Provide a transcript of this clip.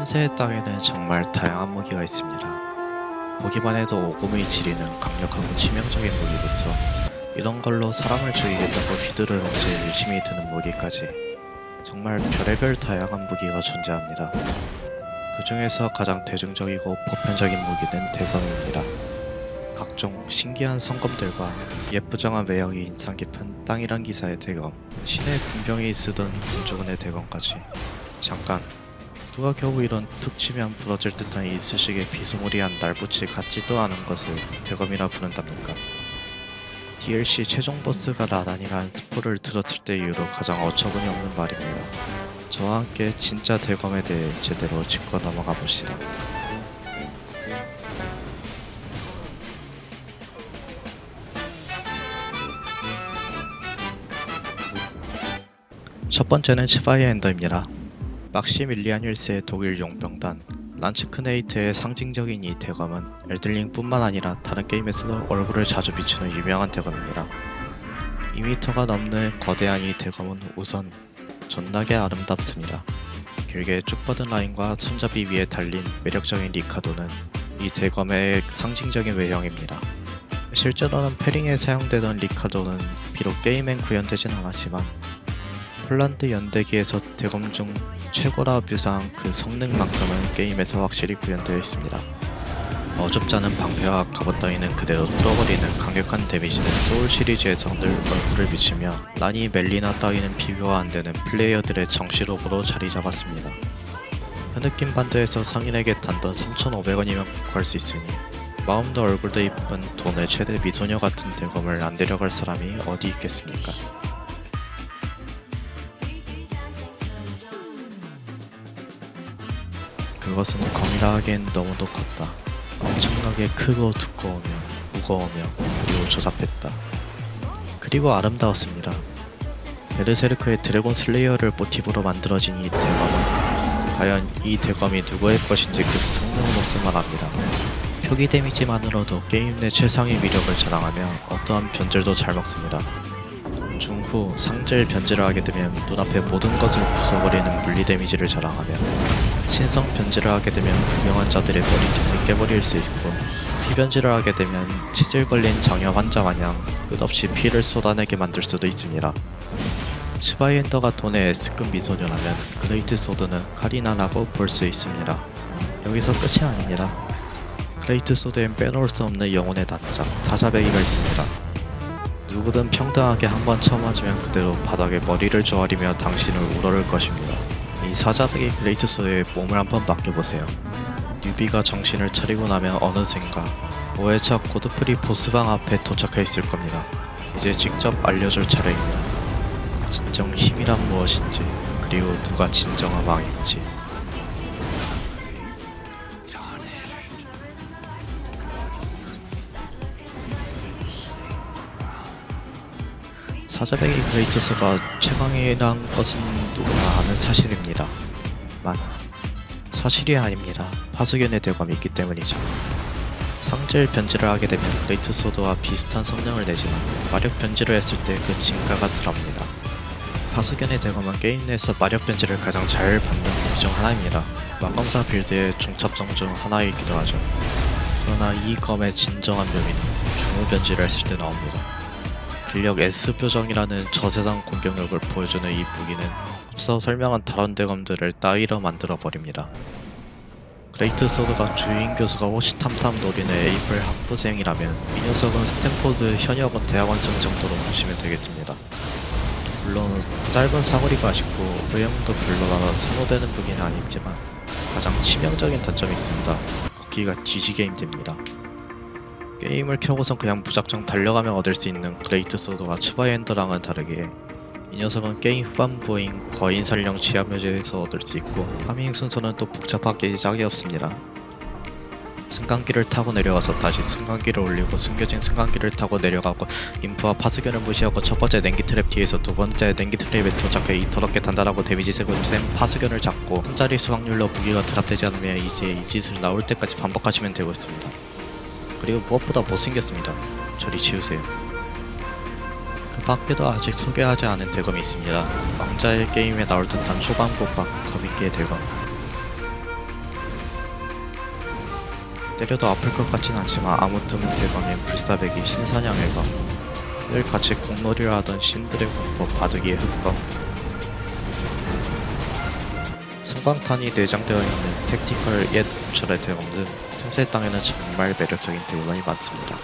섬세의 땅에는 정말 다양한 무기가 있습니다. 보기만 해도 오금이 지리는 강력하고 치명적인 무기부터 이런 걸로 사람을 죽이겠다고 휘두르는 지 의심이 드는 무기까지 정말 별의별 다양한 무기가 존재합니다. 그 중에서 가장 대중적이고 보편적인 무기는 대검입니다. 각종 신기한 성검들과 예쁘장한 외형이 인상 깊은 땅이란 기사의 대검, 신의 군병이 쓰던 군주군의 대검까지 잠깐 누가 겨우 이런 툭 치면 부러질 듯한 이쑤시개 비스무리한 날붙이 같지도 않은 것을 대검이라 부른답니까? DLC 최종 보스가 라단이라는 스포를 들었을 때 이후로 가장 어처구니 없는 말입니다. 저와 함께 진짜 대검에 대해 제대로 짚고 넘어가 봅시다. 첫 번째는 치바이 엔더입니다. 막시밀리안 1세의 독일 용병단 란츠크네이트의 상징적인 이 대검은 엘들링뿐만 아니라 다른 게임에서도 얼굴을 자주 비추는 유명한 대검입니다. 2m가 넘는 거대한 이 대검은 우선 존나게 아름답습니다. 길게 쭉 뻗은 라인과 손잡이 위에 달린 매력적인 리카도는 이 대검의 상징적인 외형입니다. 실제로는 패링에 사용되던 리카도는 비록 게임엔 구현되진 않았지만 폴란드 연대기에서 대검 중 최고라 뷰사한 그 성능만큼은 게임에서 확실히 구현되어 있습니다. 어줍지 않은 방패와 갑옷 따위는 그대로 뚫어버리는 강력한 데미지는 소울 시리즈에서 늘 얼굴을 비추며 라니 멜리나 따위는 비교가 안되는 플레이어들의 정시로으로 자리 잡았습니다. 현느낌 반도에서 상인에게 단돈 3,500원이면 구할 수 있으니 마음도 얼굴도 이쁜 돈의 최대 미소녀 같은 대검을 안 데려갈 사람이 어디 있겠습니까? 그것은 검이라 하기엔 너무도 컸다. 엄청나게 크고 두꺼우며 무거우며 그리고 조잡했다. 그리고 아름다웠습니다. 베르세르크의 드래곤 슬레이어를 모티브로 만들어진 이 대검은 과연 이 대검이 누구의 것인지 그 성능으로서 말합니다. 표기 데미지만으로도 게임 내 최상의 위력을 자랑하며 어떠한 변질도 잘 먹습니다. 중후 상질 변질을 하게 되면 눈앞의 모든 것을 부숴버리는 물리 데미지를 자랑하며 신성 변질을 하게 되면 불명한 자들의 머리통을 깨버릴 수 있고 피변질을 하게 되면 치질 걸린 장염 환자 마냥 끝없이 피를 쏟아내게 만들 수도 있습니다. 츠바이엔더가 돈의 S급 미소녀라면 그레이트 소드는 카리나라고 볼 수 있습니다. 여기서 끝이 아닙니다. 그레이트 소드엔 빼놓을 수 없는 영혼의 단짝 사자배기가 있습니다. 누구든 평등하게 한번 쳐맞으면 그대로 바닥에 머리를 조아리며 당신을 우러를 것입니다. 이 사자배기 그레이트 소드에 몸을 한번 맡겨보세요. 뉴비가 정신을 차리고 나면 어느샌가 5회차 고드프리 보스방 앞에 도착해 있을 겁니다. 이제 직접 알려줄 차례입니다. 진정 힘이란 무엇인지 그리고 누가 진정한 왕인지 사자배기 그레이트스가 최강이란 것은 아는 사실입니다. 만 사실이 아닙니다. 파수견의 대검이 있기 때문이죠. 상질 변질을 하게 되면 그레이트 소드와 비슷한 성능을 내지만 마력 변질을 했을 때 그 진가가 드러납니다. 파수견의 대검은 게임 내에서 마력 변질을 가장 잘 받는 무기 중 하나입니다. 마검사 빌드의 종착점 중 하나이기도 하죠. 그러나 이 검의 진정한 묘미는 중후 변질을 했을 때 나옵니다. 근력 S 표정이라는 저세상 공격력을 보여주는 이 무기는 앞서 설명한 다른 대검들을 따위로 만들어 버립니다. 그레이트 소드가 주인 교수가 호시탐탐 노리는 에이플 학부생이라면 이 녀석은 스탠포드 현역원 대학원생 정도로 보시면 되겠습니다. 물론 짧은 사거리가 아쉽고 외형도 별로라서 선호되는 무기는 아니지만 가장 치명적인 단점이 있습니다. 걷기가 뒤지게 힘듭니다. 게임을 켜고선 그냥 무작정 달려가며 얻을 수 있는 그레이트 소드와 츠바이엔더랑은 다르게 이 녀석은 게임 후반부인 거인 설령 지하묘지에서 얻을 수 있고 파밍 순서는 또 복잡하게 짝이 없습니다. 승강기를 타고 내려가서 다시 승강기를 올리고 숨겨진 승강기를 타고 내려가고 인프와 파수견을 무시하고 첫 번째 냉기 트랩 뒤에서 두 번째 냉기 트랩에 도착해 이 더럽게 단단하고 데미지 세고 센 파수견을 잡고 한 자리 수확률로 무기가 드랍되지 않으면 이제 이 짓을 나올 때까지 반복하시면 되고 있습니다. 그리고 무엇보다 못생겼습니다. 저리 치우세요. 그 밖에도 아직 소개하지 않은 대검이 있습니다. 왕자의 게임에 나올 듯한 초반고박 거미끼의 대검. 때려도 아플 것 같진 않지만 아무튼 대검인 불사백이 신사냥의 검. 늘 같이 공놀이를 하던 신드래곤법 바둑이의 흑검. 승방탄이 내장되어 있는 택티컬 옛 전의 대검은 틈새 땅에는 정말 매력적인 대원이 많습니다.